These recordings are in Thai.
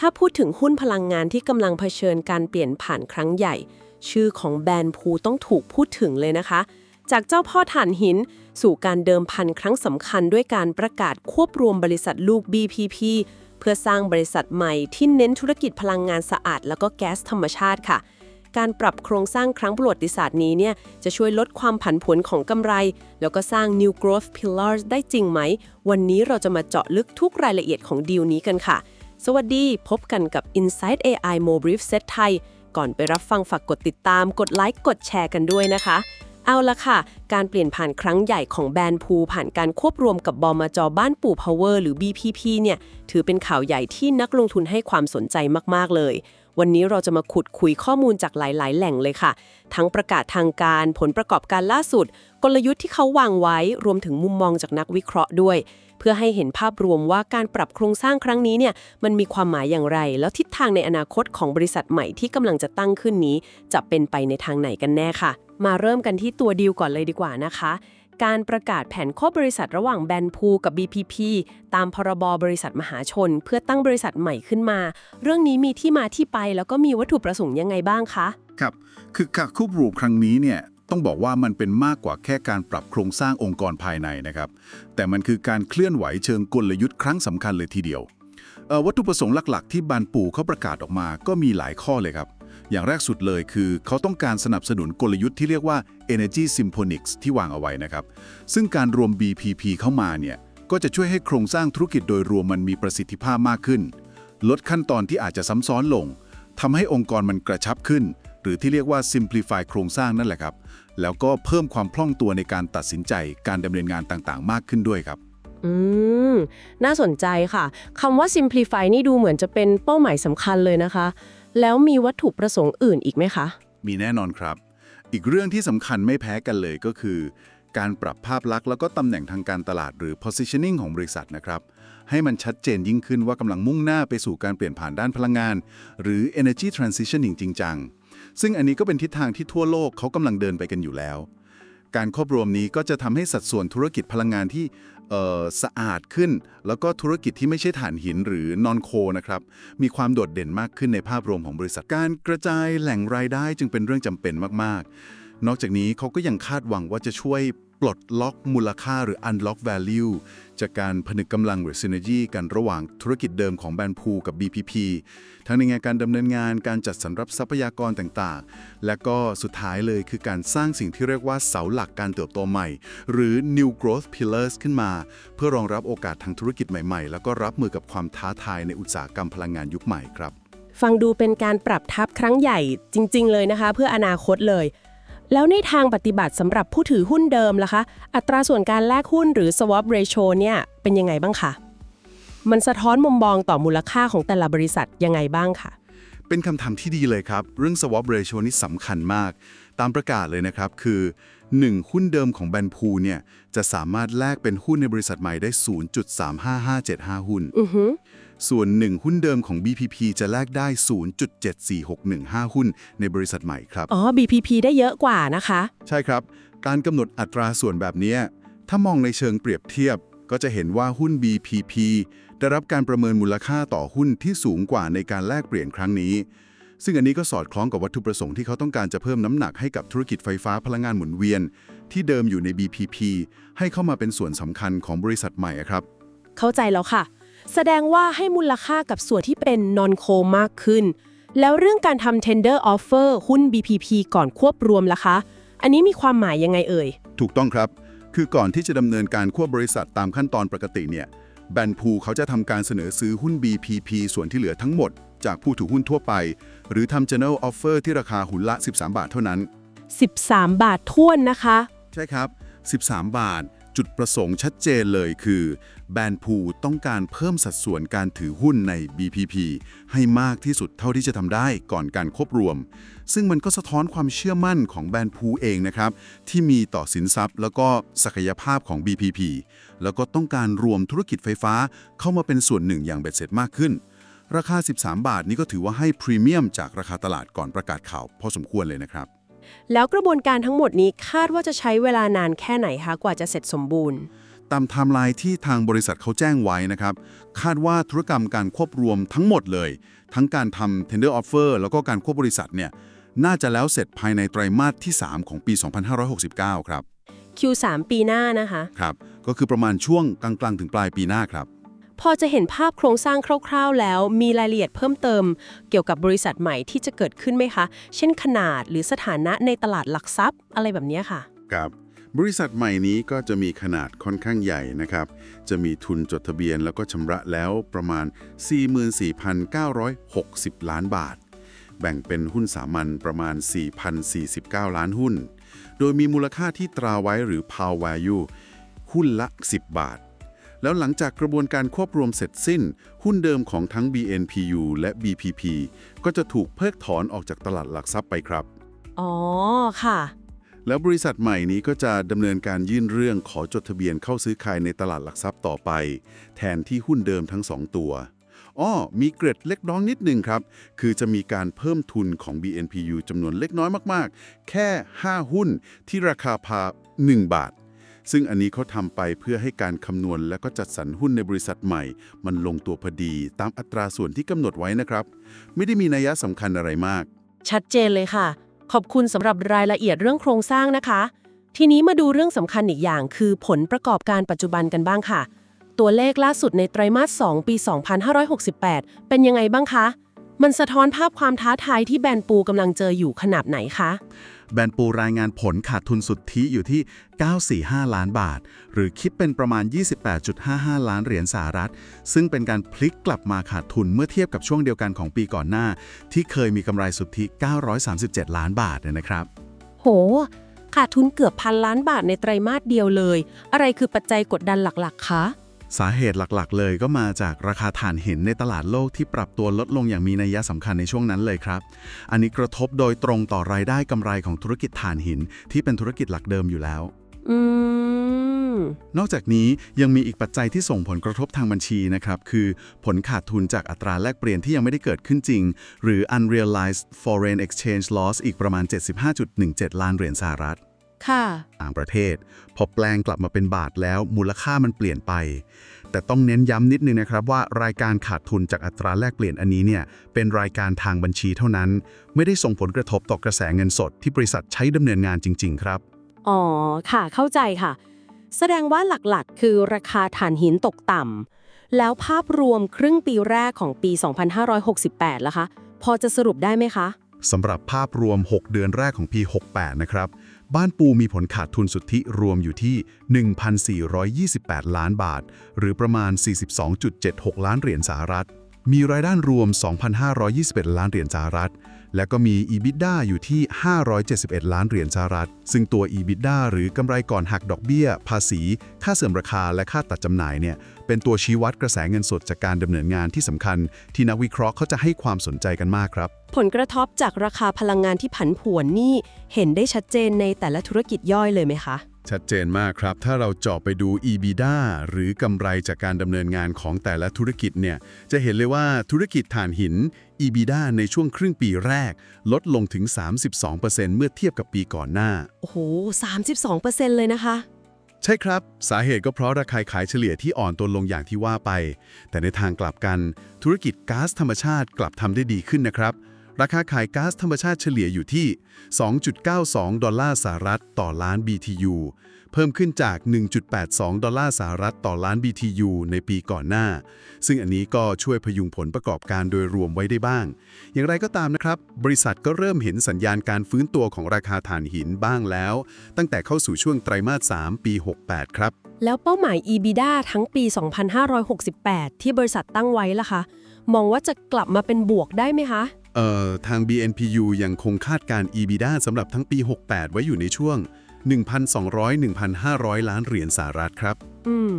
ถ้าพูดถึงหุ้นพลังงานที่กำลังเผชิญการเปลี่ยนผ่านครั้งใหญ่ ชื่อของแบรนด์พูต้องถูกพูดถึงเลยนะคะ จากเจ้าพ่อถ่านหิน สู่การเดิมพันครั้งสำคัญด้วยการประกาศควบรวมบริษัทลูก BPP เพื่อสร้างบริษัทใหม่ที่เน้นธุรกิจพลังงานสะอาด แล้วก็แก๊สธรรมชาติค่ะ การปรับโครงสร้างครั้งประวัติศาสตร์นี้เนี่ยจะช่วยลดความผันผวนของกำไร แล้วก็สร้าง new growth pillars ได้จริงไหม วันนี้เราจะมาเจาะลึกทุกรายละเอียดของดีลนี้กันค่ะ สวัสดี พบกันกับ Inside AI Mo Brief Set ไทย ก่อนไปรับฟังฝากกดติดตาม กดไลค์ กดแชร์กันด้วยนะคะ เอาละค่ะ การเปลี่ยนผ่านครั้งใหญ่ของแบรนด์พูผ่านการควบรวมกับบอมจอบ้านปู่ Power หรือ BPP เนี่ย ถือเป็นข่าวใหญ่ที่นักลงทุนให้ความสนใจมาก ๆ เลย วันนี้เราจะมาขุดคุยข้อมูลจากหลาย ๆ แหล่งเลยค่ะ ทั้งประกาศทางการ ผลประกอบการล่าสุด กลยุทธ์ที่เขาวางไว้ รวมถึงมุมมองจากนักวิเคราะห์ด้วย เพื่อให้เห็นภาพรวมว่าการปรับโครงสร้างครั้งนี้เนี่ยมันมีความหมายอย่างไร แล้วทิศทางในอนาคตของบริษัทใหม่ที่กำลังจะตั้งขึ้นนี้ จะเป็นไปในทางไหนกันแน่ค่ะ มาเริ่มกันที่ตัวดีลก่อนเลยดีกว่านะคะการประกาศแผนข้อบริษัทระหว่างแบนพูกับ BPP ตามพรบบริษัทมหาชน เพื่อตั้งบริษัทใหม่ขึ้นมา เรื่องนี้มีที่มาที่ไปแล้วก็มีวัตถุประสงค์ยังไงบ้างคะ ครับ คือการควบรวมครั้งนี้เนี่ย ต้องบอกว่ามันเป็นมากกว่าแค่การปรับโครงสร้างองค์กรภายในนะครับ แต่มันคือการเคลื่อนไหวเชิงกลยุทธ์ครั้งสำคัญเลยทีเดียวเอ่อวัตถุประสงค์หลัก ๆ ที่บานปู่เขาประกาศออกมาก็มีหลายข้อเลยครับ อย่างแรกสุดเลยคือเขาต้องการสนับสนุนกลยุทธ์ที่เรียกว่า Energy Symphonics ที่วางเอาไว้นะครับ ซึ่งการรวม BPP เข้ามาเนี่ยก็จะช่วยให้โครงสร้างธุรกิจโดยรวมมันมีประสิทธิภาพมากขึ้น ลดขั้นตอนที่อาจจะซ้ำซ้อนลงทำให้องค์กรมันกระชับขึ้น หรือที่เรียกว่า simplify โครงสร้างนั่นแหละครับ แล้วก็เพิ่มความคล่องตัวในการตัดสินใจการดำเนินงานต่างๆ มากขึ้นด้วยครับ อืม น่าสนใจค่ะคำว่า simplify นี่ดูเหมือนจะเป็นเป้าหมายสำคัญเลยนะคะ แล้วมีวัตถุประสงค์อื่นอีกไหมคะ มีแน่นอนครับ อีกเรื่องที่สำคัญไม่แพ้กันเลยก็คือ การปรับภาพลักษณ์แล้วก็ตำแหน่งทางการตลาดหรือ positioning ของบริษัทนะครับ ให้มันชัดเจนยิ่งขึ้นว่ากำลังมุ่งหน้าไปสู่การเปลี่ยนผ่านด้านพลังงาน หรือ energy transitioning จริงจัง ซึ่งอันนี้ก็เป็นทิศทางที่ทั่วโลกเขากำลังเดินไปกันอยู่แล้ว การควบรวมนี้ก็จะทำให้สัดส่วนธุรกิจพลังงานที่สะอาดขึ้น แล้วก็ธุรกิจที่ไม่ใช่ถ่านหินหรือนอนโคนะครับมีความโดดเด่นมากขึ้นในภาพรวมของบริษัทการกระจายแหล่งรายได้จึงเป็นเรื่องจำเป็นมากๆ นอกจากนี้เขาก็ยังคาดหวังว่าจะช่วย ปลดล็อกมูลค่าหรือ unlock value จากการผนึกกำลังหรือ synergy กันระหว่างธุรกิจเดิมของแบรนด์พูกับ BPP ทั้งในงานการดำเนินงานการจัดสรรรับทรัพยากรต่างๆ และก็สุดท้ายเลยคือการสร้างสิ่งที่เรียกว่าเสาหลักการเติบโตใหม่ หรือ new growth pillars ขึ้นมา เพื่อรองรับโอกาสทางธุรกิจใหม่ๆ แล้วก็รับมือกับความท้าทายในอุตสาหกรรมพลังงานยุคใหม่ครับ ฟังดูเป็นการปรับทับครั้งใหญ่จริง ๆ เลยนะคะ เพื่ออนาคตเลย แล้วในทางปฏิบัติสำหรับผู้ถือหุ้นเดิมล่ะคะ อัตราส่วนการแลกหุ้นหรือ swap ratio เนี่ยเป็นยังไงบ้างคะมันสะท้อนมุมมองต่อมูลค่าของแต่ละบริษัทยังไงบ้างคะ เป็นคำถามที่ดีเลยครับ เรื่อง swap ratio นี่สำคัญมาก ตามประกาศเลยนะครับ คือ 1 หุ้นเดิมของแบรนด์พูเนี่ย จะสามารถแลกเป็นหุ้นในบริษัทใหม่ได้ 0.35575 หุ้นอือฮึส่วน 1 หุ้นเดิมของ BPP จะแลกได้ 0.74615 หุ้นในบริษัทใหม่ครับ อ๋อ BPP ได้เยอะกว่านะคะ ใช่ครับ การกำหนดอัตราส่วนแบบเนี้ยถ้ามองในเชิงเปรียบเทียบก็จะเห็นว่าหุ้น BPP ได้รับการประเมินมูลค่าต่อหุ้นที่สูงกว่าในการแลกเปลี่ยนครั้งนี้ ซึ่งอันนี้ก็สอดคล้องกับวัตถุประสงค์ที่เขาต้องการจะเพิ่มน้ำหนักให้กับธุรกิจไฟฟ้าพลังงานหมุนเวียน ที่เดิมอยู่ใน BPP ให้เข้ามาเป็นส่วนสำคัญของบริษัทใหม่อะครับ เข้าใจแล้วค่ะ แสดงว่าให้มูลค่ากับส่วนที่เป็น non co มากขึ้น แล้วเรื่องการทำ tender offer หุ้น BPP ก่อนควบรวมล่ะคะ อันนี้มีความหมายยังไงเอ่ย ถูกต้องครับ คือก่อนที่จะดำเนินการควบบริษัทตามขั้นตอนปกติเนี่ย แบนพูเขาจะทำการเสนอซื้อหุ้น BPP ส่วนที่เหลือทั้งหมด จากผู้ถือหุ้นทั่วไป หรือทำ general offer ที่ราคาหุ้นละ 13 บาทเท่านั้น 13 บาทท้วนนะคะ ใช่ครับ 13 บาท จุดประสงค์ชัดเจนเลยคือแบรนด์พูต้องการเพิ่มสัดส่วนการถือหุ้นใน BPP ให้มากที่สุดเท่าที่จะทำได้ก่อนการควบรวม ซึ่งมันก็สะท้อนความเชื่อมั่นของแบรนด์พูเองนะครับ ที่มีต่อสินทรัพย์ แล้วก็ศักยภาพของ BPP แล้วก็ต้องการรวมธุรกิจไฟฟ้าเข้ามาเป็นส่วนหนึ่งอย่างเบ็ดเสร็จมากขึ้น ราคา 13 บาทนี้ก็ถือว่าให้พรีเมียมจากราคาตลาดก่อนประกาศข่าวพอสมควรเลยนะครับ แล้วกระบวนการทั้งหมดนี้คาดว่าจะใช้เวลานานแค่ไหนคะกว่าจะเสร็จสมบูรณ์ตามไทม์ไลน์ที่ทางบริษัทเขาแจ้งไว้นะครับ คาดว่าธุรกรรมการควบรวมทั้งหมดเลย ทั้งการทำ tender offer แล้วก็การควบบริษัทเนี่ย น่าจะแล้วเสร็จภายในไตรมาสที่ 3 ของปี 2569 ครับ Q3 ปีหน้านะคะ ครับ ก็คือประมาณช่วงกลางๆ ถึงปลายปีหน้าครับ พอจะเห็นภาพโครงสร้างคร่าวๆ แล้ว มีรายละเอียดเพิ่มเติม เกี่ยวกับบริษัทใหม่ที่จะเกิดขึ้นไหมคะ เช่นขนาดหรือสถานะในตลาดหลักทรัพย์อะไรแบบเนี้ยค่ะ ครับ บริษัทใหม่นี้ก็จะมีขนาดค่อนข้างใหญ่นะครับ จะมีทุนจดทะเบียนแล้วก็ชำระแล้วประมาณ 44,960 ล้านบาท แบ่งเป็นหุ้นสามัญประมาณ 4,049 ล้านหุ้น โดยมีมูลค่าที่ตราไว้หรือ power value หุ้นละ 10 บาท แล้วหลังจากกระบวนการควบรวมเสร็จสิ้น หุ้นเดิมของทั้ง BNPU และ BPP ก็จะถูกเพิกถอนออกจากตลาดหลักทรัพย์ไปครับ อ๋อ ค่ะ แล้วบริษัทใหม่นี้ก็จะดำเนินการยื่นเรื่องขอจดทะเบียนเข้าซื้อขายในตลาดหลักทรัพย์ต่อไป แทนที่หุ้นเดิมทั้ง2ตัว อ้อมีเกร็ดเล็กน้อยนิดหนึ่งครับ คือจะมีการเพิ่มทุนของ BNPU จำนวนเล็กน้อยมากๆ แค่ 5 หุ้นที่ราคาพา 1 บาท ซึ่งอันนี้เขาทำไปเพื่อให้การคำนวณและก็จัดสรรหุ้นในบริษัทใหม่ มันลงตัวพอดีตามอัตราส่วนที่กำหนดไว้นะครับ ไม่ได้มีนัยสำคัญอะไรมาก ชัดเจนเลยค่ะ ขอบคุณสำหรับรายละเอียดเรื่องโครงสร้างนะคะ ทีนี้มาดูเรื่องสำคัญอีกอย่าง คือผลประกอบการปัจจุบันกันบ้างค่ะ ตัวเลขล่าสุดในไตรมาส 2 ปี 2568 เป็นยังไงบ้างคะ มันสะท้อนภาพความท้าทายที่แบรนด์ปูกำลังเจออยู่ขนาดไหนคะ แบรนด์ปูรายงานผลขาดทุนสุทธิอยู่ที่ 945 ล้านบาท หรือคิดเป็นประมาณ 28.55 ล้านเหรียญสหรัฐ ซึ่งเป็นการพลิกกลับมาขาดทุนเมื่อเทียบกับช่วงเดียวกันของปีก่อนหน้า ที่เคยมีกำไรสุทธิ 937 ล้านบาทเนี่ยนะครับ โหขาดทุนเกือบพันล้านบาทในไตรมาสเดียวเลย อะไรคือปัจจัยกดดันหลัก ๆ คะ สาเหตุหลักๆ เลยก็มาจากราคาถ่านหินในตลาดโลกที่ปรับตัวลดลงอย่างมีนัยสำคัญในช่วงนั้นเลยครับ อันนี้กระทบโดยตรงต่อรายได้กำไรของธุรกิจถ่านหิน ที่เป็นธุรกิจหลักเดิมอยู่แล้วอืมนอกจากนี้ยังมีอีกปัจจัยที่ส่งผลกระทบทางบัญชีนะครับ คือผลขาดทุนจากอัตราแลกเปลี่ยนที่ยังไม่ได้เกิดขึ้นจริง หรือ unrealized foreign exchange loss อีกประมาณ 75.17 ล้านเหรียญสหรัฐค่ะ ต่างประเทศ พอแปลงกลับมาเป็นบาทแล้วมูลค่ามันเปลี่ยนไป แต่ต้องเน้นย้ำนิดนึงนะครับว่ารายการขาดทุนจากอัตราแลกเปลี่ยนอันนี้เนี่ยเป็นรายการทางบัญชีเท่านั้น ไม่ได้ส่งผลกระทบต่อกระแสเงินสดที่บริษัทใช้ดำเนินงานจริง ๆ ครับ อ๋อค่ะเข้าใจค่ะ แสดงว่าหลักๆ คือราคาถ่านหินตกต่ำแล้วภาพรวมครึ่งปีแรกของปี 2568ล่ะคะ พอจะสรุปได้ไหมคะสำหรับภาพรวม 6 เดือนแรกของปี 68 นะครับ บ้านปูมีผลขาดทุนสุทธิรวมอยู่ที่ 1,428 ล้านบาท หรือประมาณ 42.76 ล้านเหรียญสหรัฐ มีรายได้รวม 2,521 ล้านเหรียญสหรัฐ และก็มี EBITDA อยู่ที่ 571 ล้านเหรียญสหรัฐ ซึ่งตัว EBITDA หรือกำไรก่อนหักดอกเบี้ย ภาษี ค่าเสื่อมราคา และค่าตัดจำหน่ายเนี่ย เป็นตัวชี้วัดกระแสเงินสดจากการดำเนินงานที่สำคัญ ที่นักวิเคราะห์เขาจะให้ความสนใจกันมากครับ ผลกระทบจากราคาพลังงานที่ผันผวนนี่ เห็นได้ชัดเจนในแต่ละธุรกิจย่อยเลยไหมคะ ชัดเจนมากครับ ถ้าเราเจาะไปดู EBITDA หรือกำไรจากการดำเนินงานของแต่ละธุรกิจเนี่ย จะเห็นเลยว่าธุรกิจถ่านหิน EBITDA ในช่วงครึ่งปีแรก ลดลงถึง 32%เมื่อเทียบกับปีก่อนหน้า โอ้โห 32%เลยนะคะ ใช่ครับ สาเหตุก็เพราะราคาขายเฉลี่ยที่อ่อนตัวลงอย่างที่ว่าไป แต่ในทางกลับกัน ธุรกิจก๊าซธรรมชาติกลับทำได้ดีขึ้นนะครับ ราคาขายก๊าซธรรมชาติเฉลี่ยอยู่ที่ 2.92 ดอลลาร์สหรัฐต่อล้าน BTU เพิ่มขึ้นจาก 1.82 ดอลลาร์สหรัฐต่อล้าน BTU ในปีก่อนหน้า ซึ่งอันนี้ก็ช่วยพยุงผลประกอบการโดยรวมไว้ได้บ้าง อย่างไรก็ตามนะครับ บริษัทก็เริ่มเห็นสัญญาณการฟื้นตัวของราคาถ่านหินบ้างแล้ว ตั้งแต่เข้าสู่ช่วงไตรมาส 3 ปี 68 ครับ แล้วเป้าหมาย EBITDA ทั้งปี 2568 ที่บริษัทตั้งไว้ล่ะคะ มองว่าจะกลับมาเป็นบวกได้ไหมคะ เอ่อทาง BNPU ยังคงคาดการณ์ EBITDA สำหรับทั้งปี 68 ไว้อยู่ในช่วง 1,200-1,500 ล้านเหรียญสหรัฐครับ อืม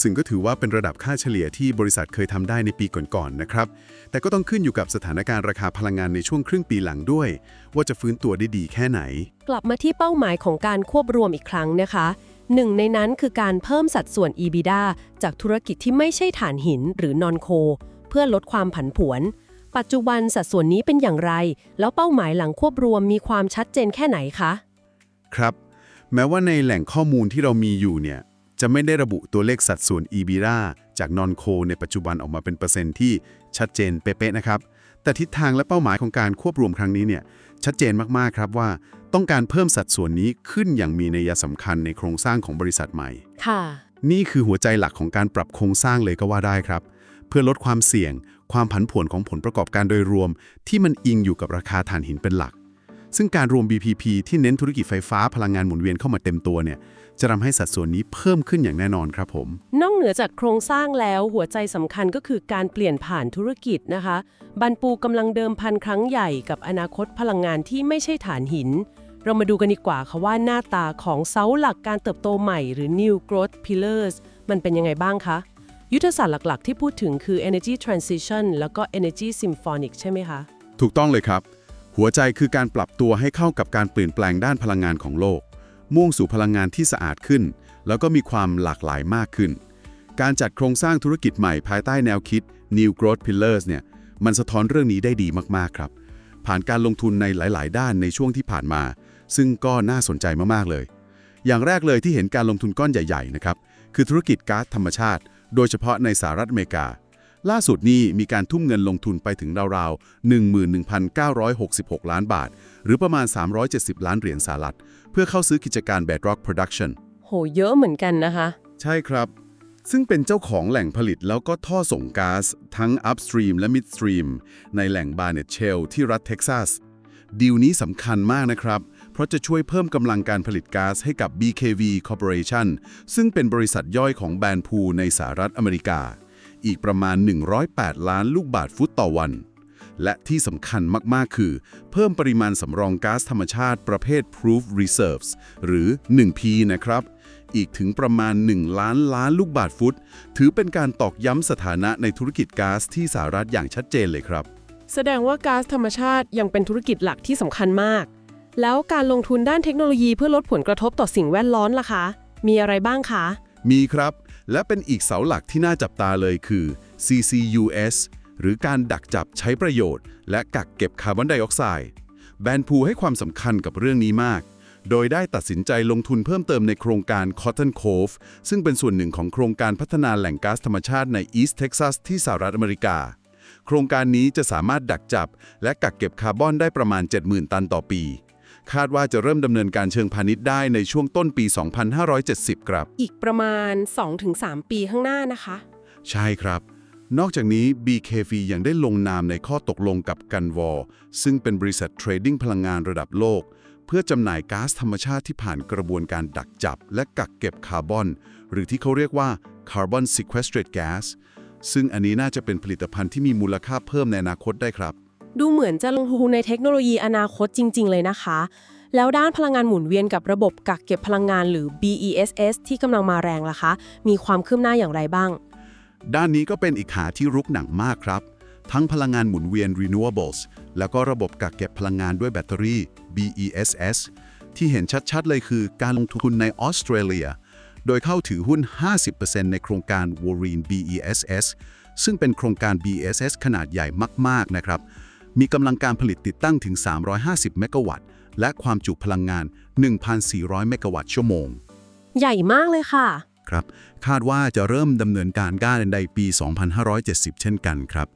ซึ่งก็ถือว่าเป็นระดับค่าเฉลี่ยที่บริษัทเคยทำได้ในปีก่อนๆนะครับ แต่ก็ต้องขึ้นอยู่กับสถานการณ์ราคาพลังงานในช่วงครึ่งปีหลังด้วย ว่าจะฟื้นตัวได้ดีแค่ไหน กลับมาที่เป้าหมายของการควบรวมอีกครั้งนะคะ หนึ่งในนั้นคือการเพิ่มสัดส่วน EBITDA จากธุรกิจที่ไม่ใช่ถ่านหินหรือนอนโคเพื่อลดความผันผวน ปัจจุบันสัดส่วนนี้เป็นอย่างไร แล้วเป้าหมายหลังควบรวมมีความชัดเจนแค่ไหนคะ ครับ แม้ว่าในแหล่งข้อมูลที่เรามีอยู่เนี่ย จะไม่ได้ระบุตัวเลขสัดส่วน EBITDA จากนอนโคในปัจจุบันออกมาเป็นเปอร์เซ็นต์ที่ชัดเจนเป๊ะๆนะครับ แต่ทิศทางและเป้าหมายของการควบรวมครั้งนี้เนี่ยชัดเจนมากๆครับว่า ต้องการเพิ่มสัดส่วนนี้ขึ้นอย่างมีนัยสำคัญในโครงสร้างของบริษัทใหม่ ค่ะ นี่คือหัวใจหลักของการปรับโครงสร้างเลยก็ว่าได้ครับเพื่อลดความเสี่ยง ความผันผวนของผลประกอบการโดยรวม ที่มันอิงอยู่กับราคาถ่านหินเป็นหลัก ซึ่งการรวม BPP ที่เน้นธุรกิจไฟฟ้าพลังงานหมุนเวียนเข้ามาเต็มตัวเนี่ยจะทำให้สัดส่วนนี้เพิ่มขึ้นอย่างแน่นอนครับผม นอกเหนือจากโครงสร้างแล้วหัวใจสำคัญก็คือการเปลี่ยนผ่านธุรกิจนะคะ บันปูกำลังเดิมพันครั้งใหญ่กับอนาคตพลังงานที่ไม่ใช่ฐานหิน เรามาดูกันดีกว่าค่ะว่าหน้าตาของเสาหลักการเติบโตใหม่ หรือ New Growth Pillars มันเป็นยังไงบ้างคะ ยุทธศาสตร์หลักๆ ที่พูดถึงคือ Energy Transition แล้วก็ Energy Symphonic ใช่ไหมคะ ถูกต้องเลยครับ หัวใจคือการปรับตัวให้เข้ากับการเปลี่ยนแปลงด้านพลังงานของโลก มุ่งสู่พลังงานที่สะอาดขึ้น แล้วก็มีความหลากหลายมากขึ้น การจัดโครงสร้างธุรกิจใหม่ภายใต้แนวคิด New Growth Pillars เนี่ยมันสะท้อนเรื่องนี้ได้ดีมากๆครับ ผ่านการลงทุนในหลาย ๆ ด้านในช่วงที่ผ่านมา ซึ่งก็น่าสนใจมากๆเลย อย่างแรกเลยที่เห็นการลงทุนก้อนใหญ่ ๆ นะครับ คือธุรกิจก๊าซธรรมชาติ โดยเฉพาะในสหรัฐอเมริกา ล่าสุดนี้มีการทุ่มเงินลงทุนไปถึงราวๆ 11,966 ล้านบาท หรือประมาณ 370 ล้านเหรียญสหรัฐ เพื่อเข้าซื้อกิจการ Bedrock Production โห เยอะเหมือนกันนะคะ ใช่ครับ ซึ่งเป็นเจ้าของแหล่งผลิตแล้วก็ท่อส่งก๊าซทั้ง upstream และ midstream ในแหล่ง Barnett Shale ที่รัฐเท็กซัสดีลนี้สำคัญมากนะครับ เพราะจะช่วยเพิ่มกำลังการผลิตก๊าซให้กับ BKV Corporation ซึ่งเป็นบริษัทย่อยของแบรนด์พูในสหรัฐอเมริกา อีกประมาณ 108 ล้านลูกบาทฟุตต่อวัน และที่สำคัญมาก ๆ คือ เพิ่มปริมาณสำรองก๊าซธรรมชาติประเภท Proof Reserves หรือ 1P นะครับอีกถึงประมาณ 1 ล้านล้านลูกบาทฟุต ถือเป็นการตอกย้ำสถานะในธุรกิจก๊าซที่สหรัฐอย่างชัดเจนเลยครับ แสดงว่าก๊าซธรรมชาติยังเป็นธุรกิจหลักที่สำคัญมาก แล้วการลงทุนด้านเทคโนโลยีเพื่อลดผลกระทบต่อสิ่งแวดล้อมล่ะคะ มีอะไรบ้างคะ มีครับ และเป็นอีกเสาหลักที่น่าจับตาเลยคือ CCUS หรือการดักจับใช้ประโยชน์ และกักเก็บคาร์บอนไดออกไซด์ แบนพูให้ความสำคัญกับเรื่องนี้มาก โดยได้ตัดสินใจลงทุนเพิ่มเติมในโครงการ Cotton Cove ซึ่งเป็นส่วนหนึ่งของโครงการพัฒนาแหล่งก๊าซธรรมชาติใน East Texas ที่สหรัฐอเมริกา โครงการนี้จะสามารถดักจับ และกักเก็บคาร์บอนได้ประมาณ 70,000 ตันต่อปี คาดว่าจะเริ่มดำเนินการเชิงพาณิชย์ได้ในช่วงต้นปี 2570 ครับ อีกประมาณ 2-3 ปีข้างหน้านะคะ ใช่ครับ นอกจากนี้ BKV ยังได้ลงนามในข้อตกลงกับกันวอซึ่งเป็นบริษัทเทรดดิ้งพลังงานระดับโลก เพื่อจำหน่ายก๊าซธรรมชาติที่ผ่านกระบวนการดักจับ และกักเก็บคาร์บอน หรือที่เขาเรียกว่า Carbon Sequestered Gas ซึ่งอันนี้น่าจะเป็นผลิตภัณฑ์ที่มีมูลค่าเพิ่มในอนาคตได้ครับ ดูเหมือนจะลงทุนในเทคโนโลยีอนาคตจริง ๆ เลยนะคะ แล้วด้านพลังงานหมุนเวียนกับระบบกักเก็บพลังงานหรือ BESS ที่กำลังมาแรงล่ะคะ มีความคืบหน้าอย่างไรบ้าง ด้านนี้ก็เป็นอีกขาที่รุกหนังมากครับ ทั้งพลังงานหมุนเวียน renewables แล้วก็ระบบกักเก็บพลังงานด้วยแบตเตอรี่ BESS ที่เห็นชัด ๆ เลยคือการลงทุนในออสเตรเลีย โดยเข้าถือหุ้น 50%ในโครงการ w a r r e n BESS ซึ่งเป็นโครงการ BESS ขนาดใหญ่มาก ๆ นะครับ มีกำลังการผลิตติดตั้งถึง 350 เมกะวัตต์ และความจุพลังงาน 1,400 เมกะวัตต์ชั่วโมง ใหญ่มากเลยค่ะ ครับ คาดว่าจะเริ่มดำเนินการก้าในปี 2570 เช่นกันครับ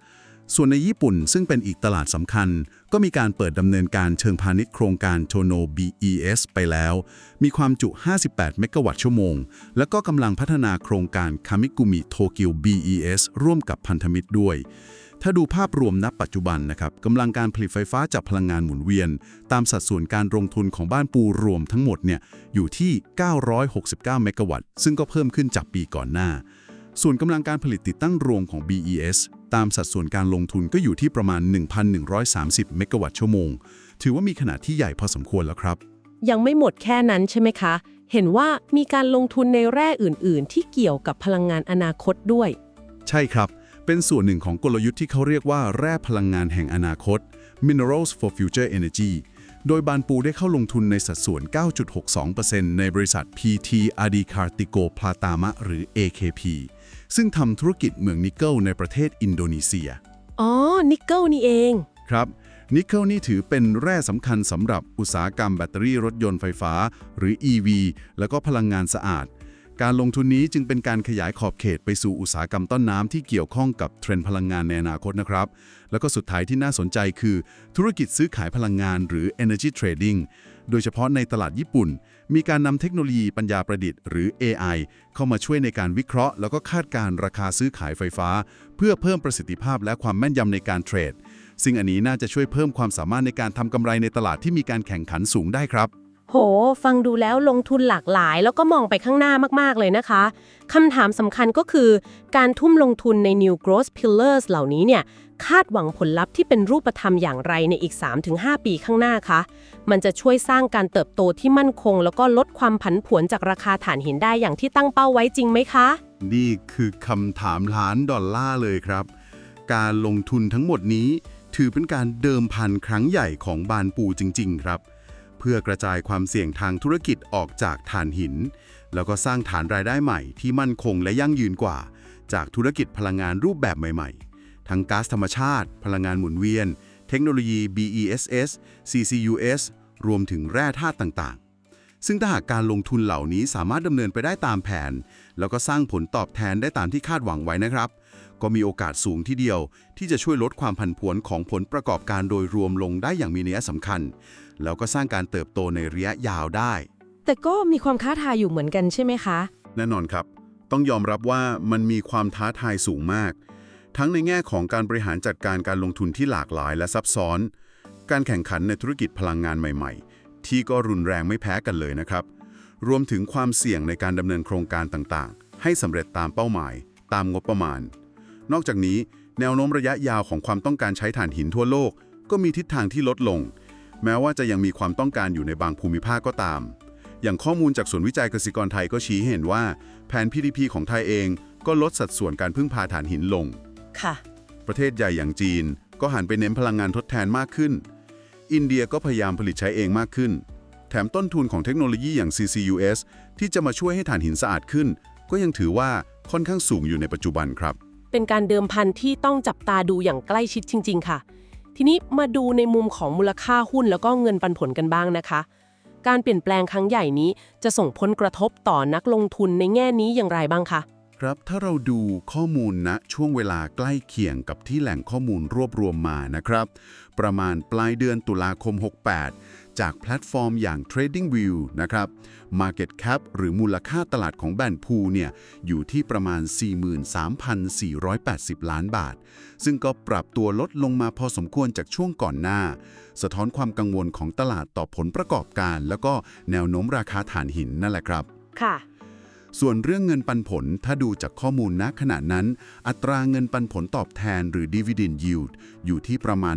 ส่วนในญี่ปุ่นซึ่งเป็นอีกตลาดสำคัญ ก็มีการเปิดดำเนินการเชิงพาณิชย์โครงการโ o โน BES ไปแล้ว มีความจุ 58 เมกะวัตต์ชั่วโมง แล้วก็กำลังพัฒนาโครงการคามิกุมิโตเกียว BES ร่วมกับพันธมิตรด้วย ถ้าดูภาพรวมณปัจจุบันนะครับกำลังการผลิตไฟฟ้าจากพลังงานหมุนเวียน ตามสัดส่วนการลงทุนของบ้านปูรวมทั้งหมดเนี่ยอยู่ที่ 969 เมกะวัตต์ ซึ่งก็เพิ่มขึ้นจากปีก่อนหน้า ส่วนกำลังการผลิตติดตั้งรวมของ BES ตามสัดส่วนการลงทุนก็อยู่ที่ประมาณ 1,130 เมกะวัตต์ชั่วโมง ถือว่ามีขนาดที่ใหญ่พอสมควรแล้วครับ ยังไม่หมดแค่นั้นใช่ไหมคะ เห็นว่ามีการลงทุนในแร่อื่น ๆ ที่เกี่ยวกับพลังงานอนาคตด้วย ใช่ครับ เป็นส่วนหนึ่งของกลยุทธ์ที่เขาเรียกว่าแร่พลังงานแห่งอนาคต Minerals for Future Energy โดยบานปูได้เข้าลงทุนในสัดส่วน 9.62%ในบริษัท PT a d i c a r t i c o Platama หรือ AKP ซึ่งทำธุรกิจเมืองนิกเกิลในประเทศอินโดนีเซีย อ๋อ นิกเกิลนี่เอง ครับนิกเกิลนี่ถือเป็นแร่สำคัญสำหรับอุตสาหกรรมแบตเตอรี่รถยนต์ไฟฟ้า หรือ EV แล้วก็พลังงานสะอาด การลงทุนนี้จึงเป็นการขยายขอบเขตไปสู่อุตสาหกรรมต้นน้ำที่เกี่ยวข้องกับเทรนด์พลังงานในอนาคตนะครับ แล้วก็สุดท้ายที่น่าสนใจคือ ธุรกิจซื้อขายพลังงานหรือ energy trading โดยเฉพาะในตลาดญี่ปุ่น มีการนำเทคโนโลยีปัญญาประดิษฐ์หรือ AI เข้ามาช่วยในการวิเคราะห์ แล้วก็คาดการราคาซื้อขายไฟฟ้า เพื่อเพิ่มประสิทธิภาพและความแม่นยำในการเทรดซึ่งอันนี้น่าจะช่วยเพิ่มความสามารถในการทำกำไรในตลาดที่มีการแข่งขันสูงได้ครับ โห ฟังดูแล้วลงทุนหลากหลาย แล้วก็มองไปข้างหน้ามาก ๆ เลยนะคะ คำถามสำคัญก็คือ การทุ่มลงทุนใน New Growth Pillars เหล่านี้เนี่ย คาดหวังผลลัพธ์ที่เป็นรูปธรรมอย่างไรในอีก 3-5 ปีข้างหน้าคะ มันจะช่วยสร้างการเติบโตที่มั่นคง แล้วก็ลดความผันผวนจากราคาถ่านหินได้อย่างที่ตั้งเป้าไว้จริงไหมคะ นี่คือคำถามล้านดอลลาร์เลยครับ การลงทุนทั้งหมดนี้ ถือเป็นการเดิมพันครั้งใหญ่ของบานปูจริง ๆ ครับ พื่อกระจายความเสี่ยงทางธุรกิจออกจากถ่านหิน แล้วก็สร้างฐานรายได้ใหม่ที่มั่นคงและยั่งยืนกว่า จากธุรกิจพลังงานรูปแบบใหม่ ๆ ทั้งก๊าซธรรมชาติ พลังงานหมุนเวียน เทคโนโลยี BESS CCUS รวมถึงแร่ธาตุต่างๆ ซึ่งถ้าหากการลงทุนเหล่านี้สามารถดำเนินไปได้ตามแผน แล้วก็สร้างผลตอบแทนได้ตามที่คาดหวังไว้นะครับ ก็มีโอกาสสูงที่เดียว ที่จะช่วยลดความผันผวนของผลประกอบการโดยรวมลงได้อย่างมีนัยสำคัญ แล้วก็สร้างการเติบโตในระยะยาวได้ แต่ก็มีความท้าทายอยู่เหมือนกันใช่ไหมคะ แน่นอนครับ ต้องยอมรับว่ามันมีความท้าทายสูงมาก ทั้งในแง่ของการบริหารจัดการการลงทุนที่หลากหลายและซับซ้อน การแข่งขันในธุรกิจพลังงานใหม่ ๆ ที่ก็รุนแรงไม่แพ้กันเลยนะครับ รวมถึงความเสี่ยงในการดำเนินโครงการต่างๆ ให้สำเร็จตามเป้าหมาย ตามงบประมาณ นอกจากนี้ แนวโน้มระยะยาวของความต้องการใช้ถ่านหินทั่วโลก ก็มีทิศทางที่ลดลง แม้ว่าจะยังมีความต้องการอยู่ในบางภูมิภาคก็ตาม อย่างข้อมูลจากศูนย์วิจัยเกษตรกรไทยก็ชี้ให้เห็นว่า แผน PDP ของไทยเองก็ลดสัดส่วนการพึ่งพาถ่านหินลง ค่ะ ประเทศใหญ่อย่างจีน ก็หันไปเน้นพลังงานทดแทนมากขึ้น อินเดียก็พยายามผลิตใช้เองมากขึ้น แถมต้นทุนของเทคโนโลยีอย่าง CCUS ที่จะมาช่วยให้ถ่านหินสะอาดขึ้น ก็ยังถือว่าค่อนข้างสูงอยู่ในปัจจุบันครับ เป็นการเดิมพันที่ต้องจับตาดูอย่างใกล้ชิดจริง ๆ ค่ะ ทีนี้มาดูในมุมของมูลค่าหุ้นแล้วก็เงินปันผลกันบ้างนะคะ การเปลี่ยนแปลงครั้งใหญ่นี้จะส่งผลกระทบต่อนักลงทุนในแง่นี้อย่างไรบ้างคะครับถ้าเราดูข้อมูลณช่วงเวลาใกล้เคียงกับที่แหล่งข้อมูลรวบรวมมานะครับ ประมาณปลายเดือนตุลาคม 68 จากแพลตฟอร์มอย่าง TradingView นะครับ Market Cap หรือมูลค่าตลาดของแบนพูเนี่ยอยู่ที่ประมาณ 43,480 ล้านบาท ซึ่งก็ปรับตัวลดลงมาพอสมควรจากช่วงก่อนหน้า สะท้อนความกังวลของตลาดต่อผลประกอบการ แล้วก็แนวโน้มราคาถ่านหินนั่นแหละครับ ค่ะ ส่วนเรื่องเงินปันผลถ้าดูจากข้อมูลณขณะนั้น อัตราเงินปันผลตอบแทนหรือ dividend yield อยู่ที่ประมาณ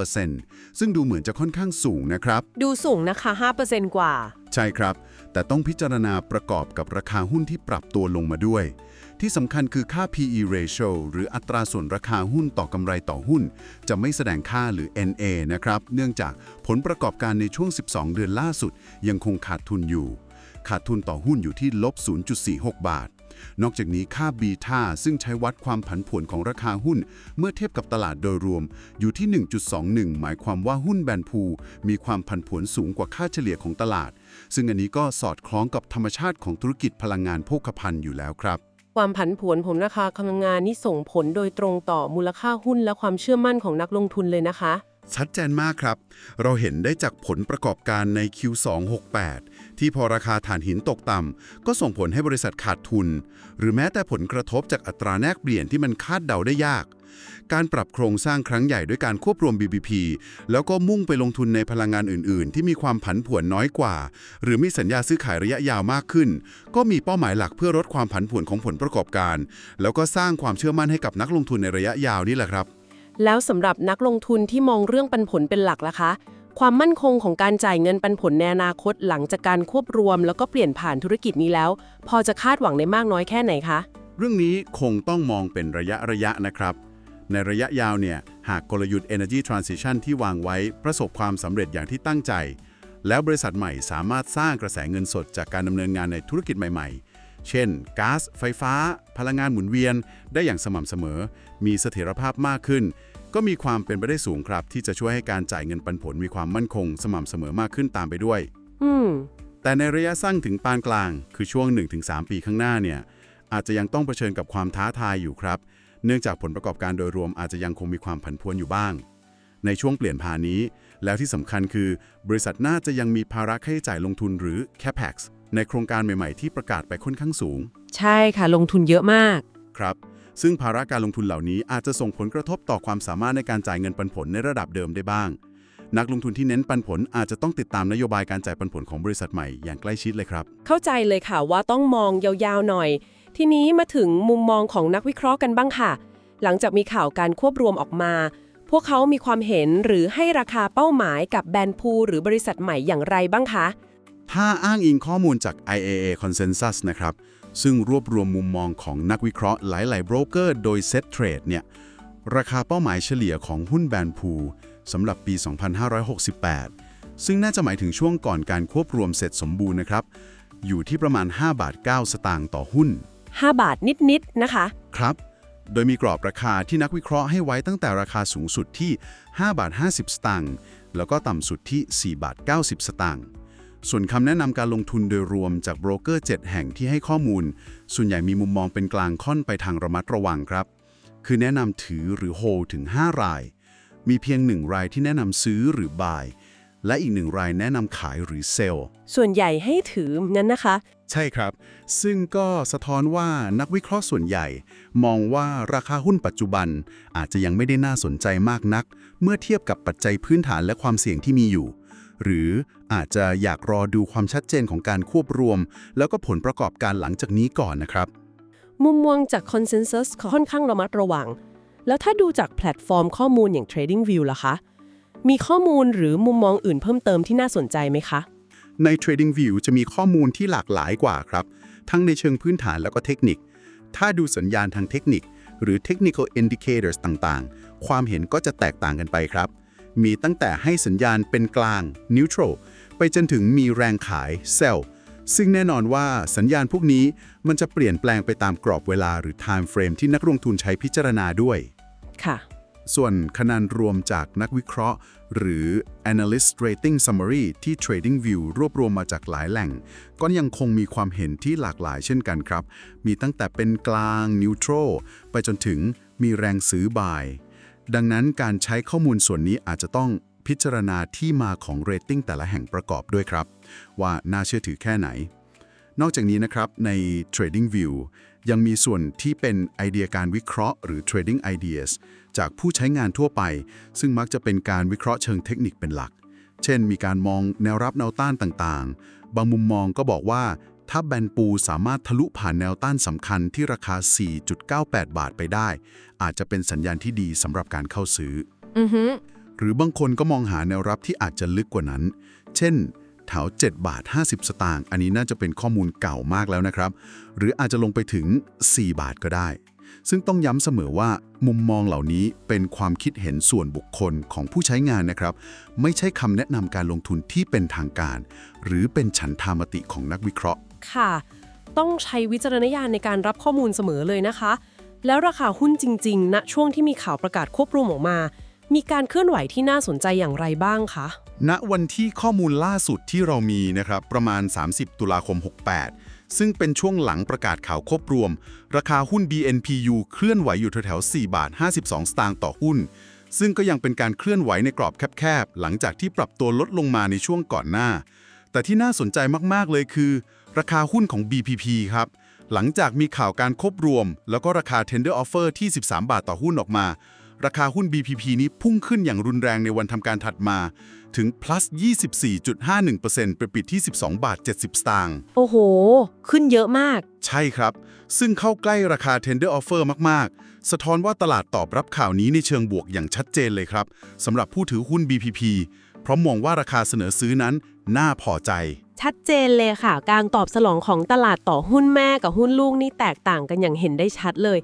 5.53%ซึ่งดูเหมือนจะค่อนข้างสูงนะครับ ดูสูงนะคะ 5%กว่า ใช่ครับ แต่ต้องพิจารณาประกอบกับราคาหุ้นที่ปรับตัวลงมาด้วย ที่สำคัญคือค่า PE ratio หรืออัตราส่วนราคาหุ้นต่อกำไรต่อหุ้น จะไม่แสดงค่าหรือ NA นะครับ เนื่องจากผลประกอบการในช่วง 12 เดือนล่าสุด ยังคงขาดทุนอยู่ ขาดทุนต่อหุ้นอยู่ที่ลบ 0.46 บาท นอกจากนี้ค่าบีทาซึ่งใช้วัดความผันผวนของราคาหุ้น เมื่อเทียบกับตลาดโดยรวม อยู่ที่ 1.21 หมายความว่าหุ้นแบนพูมีความผันผวนสูงกว่าค่าเฉลี่ยของตลาด ซึ่งอันนี้ก็สอดคล้องกับธรรมชาติของธุรกิจพลังงานโภคภัณฑ์อยู่แล้วครับความผันผวนของราคาพลังงานนี่ส่งผลโดยตรงต่อมูลค่าหุ้นและความเชื่อมั่นของนักลงทุนเลยนะคะ ชัดเจนมากครับ เราเห็นได้จากผลประกอบการใน Q2 68 ที่พอราคาถ่านหินตกต่ำก็ส่งผลให้บริษัทขาดทุน หรือแม้แต่ผลกระทบจากอัตราแลกเปลี่ยนที่มันคาดเดาได้ยาก การปรับโครงสร้างครั้งใหญ่ด้วยการควบรวม BBP แล้วก็มุ่งไปลงทุนในพลังงานอื่น ๆ ที่มีความผันผวนน้อยกว่า หรือมีสัญญาซื้อขายระยะยาวมากขึ้น ก็มีเป้าหมายหลักเพื่อลดความผันผวนของผลประกอบการ แล้วก็สร้างความเชื่อมั่นให้กับนักลงทุนในระยะยาวนี่แหละครับ แล้วสำหรับนักลงทุนที่มองเรื่องปันผลเป็นหลักล่ะคะ ความมั่นคงของการจ่ายเงินปันผลในอนาคตหลังจากการควบรวม แล้วก็เปลี่ยนผ่านธุรกิจนี้แล้ว พอจะคาดหวังได้มากน้อยแค่ไหนคะ เรื่องนี้คงต้องมองเป็นระยะระยะนะครับ ในระยะยาวเนี่ย หากกลยุทธ์ Energy Transition ที่วางไว้ประสบความสำเร็จอย่างที่ตั้งใจ แล้วบริษัทใหม่สามารถสร้างกระแสเงินสดจากการดำเนินงานในธุรกิจใหม่ ๆเช่นก๊าซไฟฟ้า พลังงานหมุนเวียนได้อย่างสม่ำเสมอ มีเสถียรภาพมากขึ้น ก็มีความเป็นไปได้สูงครับ ที่จะช่วยให้การจ่ายเงินปันผลมีความมั่นคง สม่ำเสมอมากขึ้นตามไปด้วย อืม แต่ในระยะสั้นถึงปานกลาง คือช่วง 1-3 ปีข้างหน้าเนี่ย อาจจะยังต้องเผชิญกับความท้าทายอยู่ครับ เนื่องจากผลประกอบการโดยรวมอาจจะยังคงมีความผันผวนอยู่บ้าง ในช่วงเปลี่ยนผ่านนี้ แล้วที่สำคัญคือ บริษัทน่าจะยังมีภาระค่าใช้จ่ายลงทุนหรือ capex ในโครงการใหม่ ๆ ที่ประกาศไปค่อนข้างสูง ใช่ค่ะ ลงทุนเยอะมาก ครับ ซึ่งภาระการลงทุนเหล่านี้อาจจะส่งผลกระทบต่อความสามารถในการจ่ายเงินปันผลในระดับเดิมได้บ้าง นักลงทุนที่เน้นปันผลอาจจะต้องติดตามนโยบายการจ่ายปันผลของบริษัทใหม่อย่างใกล้ชิดเลยครับ เข้าใจเลยค่ะว่าต้องมองยาวๆหน่อย ทีนี้มาถึงมุมมองของนักวิเคราะห์กันบ้างค่ะ หลังจากมีข่าวการควบรวมออกมา พวกเขามีความเห็นหรือให้ราคาเป้าหมายกับแบรนด์พูลหรือบริษัทใหม่อย่างไรบ้างคะถ้าอ้างอิงข้อมูลจาก IAA Consensus นะครับ ซึ่งรวบรวมมุมมองของนักวิเคราะห์หลายๆโบรกเกอร์โดย Set Trade เนี่ยราคาเป้าหมายเฉลี่ยของหุ้นแบรนด์พูลสำหรับปี 2568 ซึ่งน่าจะหมายถึงช่วงก่อนการควบรวมเสร็จสมบูรณ์นะครับ อยู่ที่ประมาณ 5 บาท 9 สตางค์ต่อหุ้น 5 บาทนิดๆนะคะ ครับ โดยมีกรอบราคาที่นักวิเคราะห์ให้ไว้ตั้งแต่ราคาสูงสุดที่ 5 บาท 50 สตางค์แล้วก็ต่ำสุดที่ 4 บาท 90 สตางค์ ส่วนคำแนะนำการลงทุนโดยรวมจากโบรกเกอร์ 7 แห่งที่ให้ข้อมูล ส่วนใหญ่มีมุมมองเป็นกลางค่อนไปทางระมัดระวังครับ คือแนะนำถือหรือโฮถึง 5 ราย มีเพียง 1 รายที่แนะนำซื้อหรือ buy และอีกหนึ่งรายแนะนำขายหรือ sell ส่วนใหญ่ให้ถือนั้นนะคะ ใช่ครับ ซึ่งก็สะท้อนว่านักวิเคราะห์ส่วนใหญ่ มองว่าราคาหุ้นปัจจุบัน อาจจะยังไม่ได้น่าสนใจมากนัก เมื่อเทียบกับปัจจัยพื้นฐานและความเสี่ยงที่มีอยู่ หรืออาจจะอยากรอดูความชัดเจนของการควบรวม แล้วก็ผลประกอบการหลังจากนี้ก่อนนะครับ มุมมองจาก Consensus ค่อนข้างระมัดระวัง แล้วถ้าดูจากแพลตฟอร์มข้อมูลอย่าง TradingView ล่ะคะ มีข้อมูลหรือมุมมองอื่นเพิ่มเติมที่น่าสนใจไหมคะ ใน TradingView จะมีข้อมูลที่หลากหลายกว่าครับ ทั้งในเชิงพื้นฐานแล้วก็เทคนิค ถ้าดูสัญญาณทางเทคนิค หรือ Technical Indicators ต่างๆ ความเห็นก็จะแตกต่างกันไปครับ มีตั้งแต่ให้สัญญาณเป็นกลาง Neutral ไปจนถึงมีแรงขาย Sell ซึ่งแน่นอนว่าสัญญาณพวกนี้มันจะเปลี่ยนแปลงไปตามกรอบเวลาหรือ Time Frame ที่นักลงทุนใช้พิจารณาด้วย ค่ะ ส่วนคะแนนรวมจากนักวิเคราะห์ หรือ Analyst Rating Summary ที่ TradingView รวบรวมมาจากหลายแหล่ง ก็ยังคงมีความเห็นที่หลากหลายเช่นกันครับ มีตั้งแต่เป็นกลาง Neutral ไปจนถึงมีแรงซื้อบาย ดังนั้นการใช้ข้อมูลส่วนนี้อาจจะต้องพิจารณาที่มาของเรตติ้งแต่ละแห่งประกอบด้วยครับ ว่าน่าเชื่อถือแค่ไหน นอกจากนี้นะครับใน TradingView ยังมีส่วนที่เป็นไอเดียการวิเคราะห์หรือ Trading Ideas จากผู้ใช้งานทั่วไป ซึ่งมักจะเป็นการวิเคราะห์เชิงเทคนิคเป็นหลัก เช่น มีการมองแนวรับแนวต้านต่างๆ บางมุมมองก็บอกว่า ถ้าแบนปูสามารถทะลุผ่านแนวต้านสำคัญที่ราคา 4.98 บาทไปได้ อาจจะเป็นสัญญาณที่ดีสำหรับการเข้าซื้อ อือฮึหรือบางคนก็มองหาแนวรับที่อาจจะลึกกว่านั้น เช่น แถว 7 บาท 50 สตางค์ อันนี้น่าจะเป็นข้อมูลเก่ามากแล้วนะครับ หรืออาจจะลงไปถึง 4 บาทก็ได้ ซึ่งต้องย้ำเสมอว่ามุมมองเหล่านี้เป็นความคิดเห็นส่วนบุคคลของผู้ใช้งานนะครับ ไม่ใช่คำแนะนำการลงทุนที่เป็นทางการ หรือเป็นฉันทามติของนักวิเคราะห์ ค่ะ ต้องใช้วิจารณญาณในการรับข้อมูลเสมอเลยนะคะ แล้วราคาหุ้นจริงๆณช่วงที่มีข่าวประกาศควบรวมออกมา มีการเคลื่อนไหวที่น่าสนใจอย่างไรบ้างคะณวันที่ข้อมูลล่าสุดที่เรามีนะครับประมาณ 30 ตุลาคม 68 ซึ่งเป็นช่วงหลังประกาศข่าวควบรวม ราคาหุ้น BNPU เคลื่อนไหวอยู่แถวๆ4บาท52 สตางค์ต่อหุ้นซึ่งก็ยังเป็นการเคลื่อนไหวในกรอบแคบๆ หลังจากที่ปรับตัวลดลงมาในช่วงก่อนหน้า แต่ที่น่าสนใจมากๆ เลยคือ ราคาหุ้นของ BPP ครับ หลังจากมีข่าวการควบรวม แล้วก็ราคา tender offer ที่ 13 บาทต่อหุ้นออกมา ราคาหุ้น BPP นี้พุ่งขึ้นอย่างรุนแรงในวันทำการถัดมา ถึง plus 24.51%ไปปิดที่ 12 บาท 70 สตางค์โอ้โห ขึ้นเยอะมาก ใช่ครับ ซึ่งเข้าใกล้ราคา tender offer มาก ๆ สะท้อนว่าตลาดตอบรับข่าวนี้ในเชิงบวกอย่างชัดเจนเลยครับสำหรับผู้ถือหุ้น BPP เพราะมองว่าราคาเสนอซื้อนั้นน่าพอใจ ชัดเจนเลยค่ะ การตอบสนองของตลาดต่อหุ้นแม่กับหุ้นลูกนี่แตกต่างกันอย่างเห็นได้ชัดเลย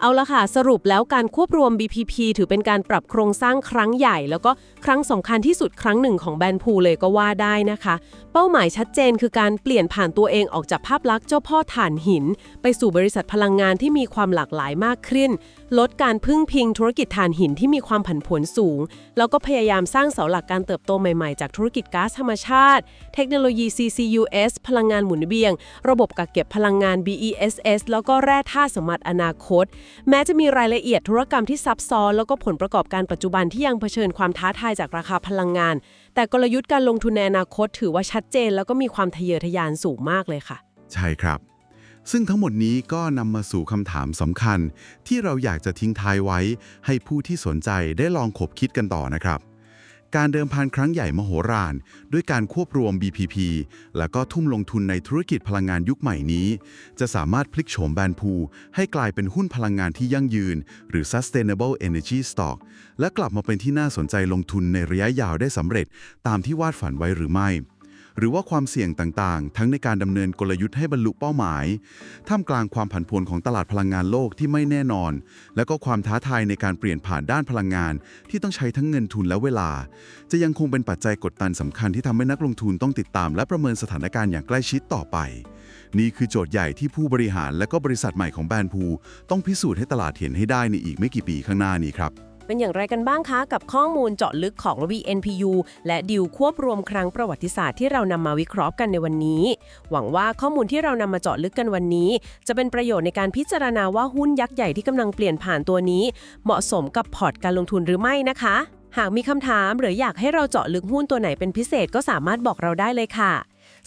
เอาละค่ะ สรุปแล้วการควบรวม BPP ถือเป็นการปรับโครงสร้างครั้งใหญ่ แล้วก็ครั้งสำคัญที่สุดครั้งหนึ่งของแบรนด์พูเลยก็ว่าได้นะคะ เป้าหมายชัดเจนคือการเปลี่ยนผ่านตัวเองออกจากภาพลักษณ์เจ้าพ่อถ่านหิน ไปสู่บริษัทพลังงานที่มีความหลากหลายมากขึ้น ลดการพึ่งพิงธุรกิจถ่านหินที่มีความผันผวนสูง แล้วก็พยายามสร้างเสาหลักการเติบโตใหม่ๆ จากธุรกิจก๊าซธรรมชาติ เทคโนโลยี CCUS พลังงานหมุนเวียง ระบบกักเก็บพลังงาน BESS แล้วก็แร่ธาตุสมบัติอนาคตแม้จะมีรายละเอียดธุรกรรมที่ซับซ้อน แล้วก็ผลประกอบการปัจจุบันที่ยังเผชิญความท้าทายจากราคาพลังงาน แต่กลยุทธ์การลงทุนในอนาคต ถือว่าชัดเจน แล้วก็มีความทะเยอทะยานสูงมากเลยค่ะ ใช่ครับ ซึ่งทั้งหมดนี้ก็นำมาสู่คำถามสำคัญ ที่เราอยากจะทิ้งท้ายไว้ ให้ผู้ที่สนใจได้ลองขบคิดกันต่อนะครับ การเดิมพันครั้งใหญ่มโหฬารด้วยการควบรวม BPP และก็ทุ่มลงทุนในธุรกิจพลังงานยุคใหม่นี้ จะสามารถพลิกโฉมแบรนด์พู ให้กลายเป็นหุ้นพลังงานที่ยั่งยืน หรือ Sustainable Energy Stock และกลับมาเป็นที่น่าสนใจลงทุนในระยะยาวได้สำเร็จ ตามที่วาดฝันไว้หรือไม่ หรือว่าความเสี่ยงต่างๆ ทั้งในการดำเนินกลยุทธ์ให้บรรลุเป้าหมาย ท่ามกลางความผันผวนของตลาดพลังงานโลกที่ไม่แน่นอน และก็ความท้าทายในการเปลี่ยนผ่านด้านพลังงาน ที่ต้องใช้ทั้งเงินทุนและเวลา จะยังคงเป็นปัจจัยกดดันสำคัญที่ทำให้นักลงทุนต้องติดตาม และประเมินสถานการณ์อย่างใกล้ชิดต่อไป นี่คือโจทย์ใหญ่ที่ผู้บริหารและก็บริษัทใหม่ของแบรนด์พูต้องพิสูจน์ให้ตลาดเห็นให้ได้ในอีกไม่กี่ปีข้างหน้านี้ครับ เป็นอย่างไรกันบ้างคะ กับข้อมูลเจาะลึกของ VNPU และดิวควบรวมครั้งประวัติศาสตร์ที่เรานำมาวิเคราะห์กันในวันนี้ หวังว่าข้อมูลที่เรานำมาเจาะลึกกันวันนี้ จะเป็นประโยชน์ในการพิจารณาว่าหุ้นยักษ์ใหญ่ที่กำลังเปลี่ยนผ่านตัวนี้ เหมาะสมกับพอร์ตการลงทุนหรือไม่นะคะ หากมีคำถามหรืออยากให้เราเจาะลึกหุ้นตัวไหนเป็นพิเศษก็สามารถบอกเราได้เลยค่ะ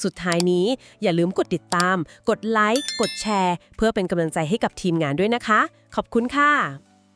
สุดท้ายนี้อย่าลืมกดติดตาม กดไลค์ กดแชร์ เพื่อเป็นกำลังใจให้กับทีมงานด้วยนะคะ ขอบคุณค่ะ